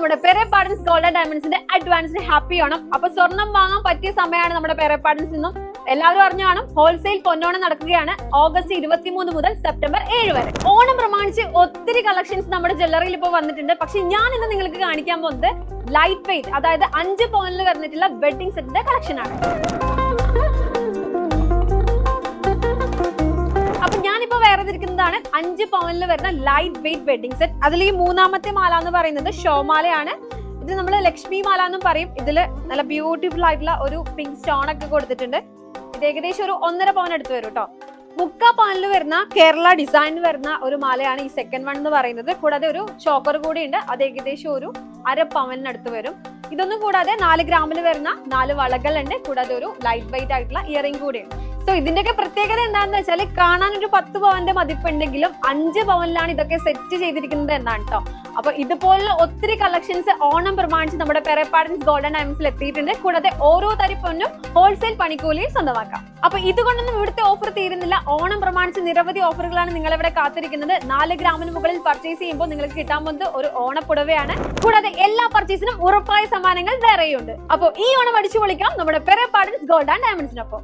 നമ്മുടെ പെരപ്പാടൻസ് ഗോൾഡ് ഡയമണ്ട്സിന്റെ advanced happy Onam അപ്പൊ സ്വർണം വാങ്ങാൻ പറ്റിയ സമയമാണ് നമ്മുടെ പെരപ്പാടൻസ് നിന്നും. എല്ലാവരും അറിഞ്ഞു കാണും. ഹോൾസെയിൽ പൊന്നോണം നടക്കുകയാണ് ഓഗസ്റ്റ് ഇരുപത്തിമൂന്ന് മുതൽ സെപ്റ്റംബർ ഏഴ് വരെ. ഓണം പ്രമാണിച്ച് ഒത്തിരി കളക്ഷൻസ് നമ്മുടെ ജ്വല്ലറിയിൽ ഇപ്പോൾ വന്നിട്ടുണ്ട്. പക്ഷെ ഞാൻ ഇന്ന് നിങ്ങൾക്ക് കാണിക്കാൻ പോകുന്നത് ലൈറ്റ് വെയിറ്റ് അതായത് അഞ്ച് പോയിന്റിൽ വരുന്നിട്ടുള്ള വെഡിങ് സെറ്റിന്റെ കളക്ഷൻ ആണ്. വേറെ അഞ്ച് പവനിൽ വരുന്ന ലൈറ്റ് വെയിറ്റ് വെഡിങ് സെറ്റ് അതിൽ ഈ മൂന്നാമത്തെ മാല എന്ന് പറയുന്നത് ഷോമാലയാണ്. ഇത് നമ്മൾ ലക്ഷ്മി മാല എന്നും പറയും. ഇതിൽ നല്ല ബ്യൂട്ടിഫുൾ ആയിട്ടുള്ള ഒരു പിങ്ക് സ്റ്റോൺ ഒക്കെ കൊടുത്തിട്ടുണ്ട്. ഇത് ഏകദേശം ഒരു ഒന്നര പവൻ എടുത്ത് വരും കേട്ടോ മുക്കാ പവനിൽ വരുന്ന കേരള ഡിസൈൻ വരുന്ന ഒരു മാലയാണ് ഈ സെക്കൻഡ് വൺ എന്ന് പറയുന്നത്. കൂടാതെ ഒരു ചോക്കർ കൂടി ഉണ്ട്. അത് ഏകദേശം ഒരു അര പവനിനടുത്ത് വരും. ഇതൊന്നും കൂടാതെ നാല് ഗ്രാമിൽ വരുന്ന നാല് വളകൾ ഉണ്ട് കൂടാതെ ഒരു ലൈറ്റ് വെയിറ്റ് ആയിട്ടുള്ള ഇയറിംഗ് കൂടിയുണ്ട് സോ ഇതിന്റെയൊക്കെ പ്രത്യേകത എന്താണെന്ന് വെച്ചാൽ കാണാൻ ഒരു പത്ത് പവന്റെ മതിപ്പുണ്ടെങ്കിലും അഞ്ച് പവനിലാണ് ഇതൊക്കെ സെറ്റ് ചെയ്തിരിക്കുന്നത് എന്നാണ് കേട്ടോ അപ്പൊ ഇതുപോലുള്ള ഒത്തിരി കളക്ഷൻസ് ഓണം പ്രമാണിച്ച് നമ്മുടെ പെരപ്പാടൻസ് ഗോൾഡൻ ഡയമണ്ട്സിൽ എത്തിയിട്ടുണ്ട്. കൂടാതെ ഓരോ തരി പൊന്നും ഹോൾസെയിൽ പണിക്കൂലിയും സ്വന്തമാക്കാം. അപ്പൊ ഇതുകൊണ്ടൊന്നും ഇവിടുത്തെ ഓഫർ തീരുന്നില്ല. ഓണം പ്രമാണിച്ച് നിരവധി ഓഫറുകളാണ് നിങ്ങൾ ഇവിടെ കാത്തിരിക്കുന്നത്. നാല് ഗ്രാമിന് മുകളിൽ പർച്ചേസ് ചെയ്യുമ്പോൾ നിങ്ങൾക്ക് കിട്ടാൻ പോകുന്നത് ഒരു ഓണപ്പുടവയാണ്. കൂടാതെ എല്ലാ പർച്ചേസിനും ഉറപ്പായ സമ്മാനങ്ങൾ വേറെയുണ്ട്. അപ്പോൾ ഈ ഓണം അടിച്ചു പൊളിക്കാം നമ്മുടെ പെരപ്പാടൻസ് ഗോൾഡ് ആൻഡ് ഡയമണ്ട്സിനൊപ്പം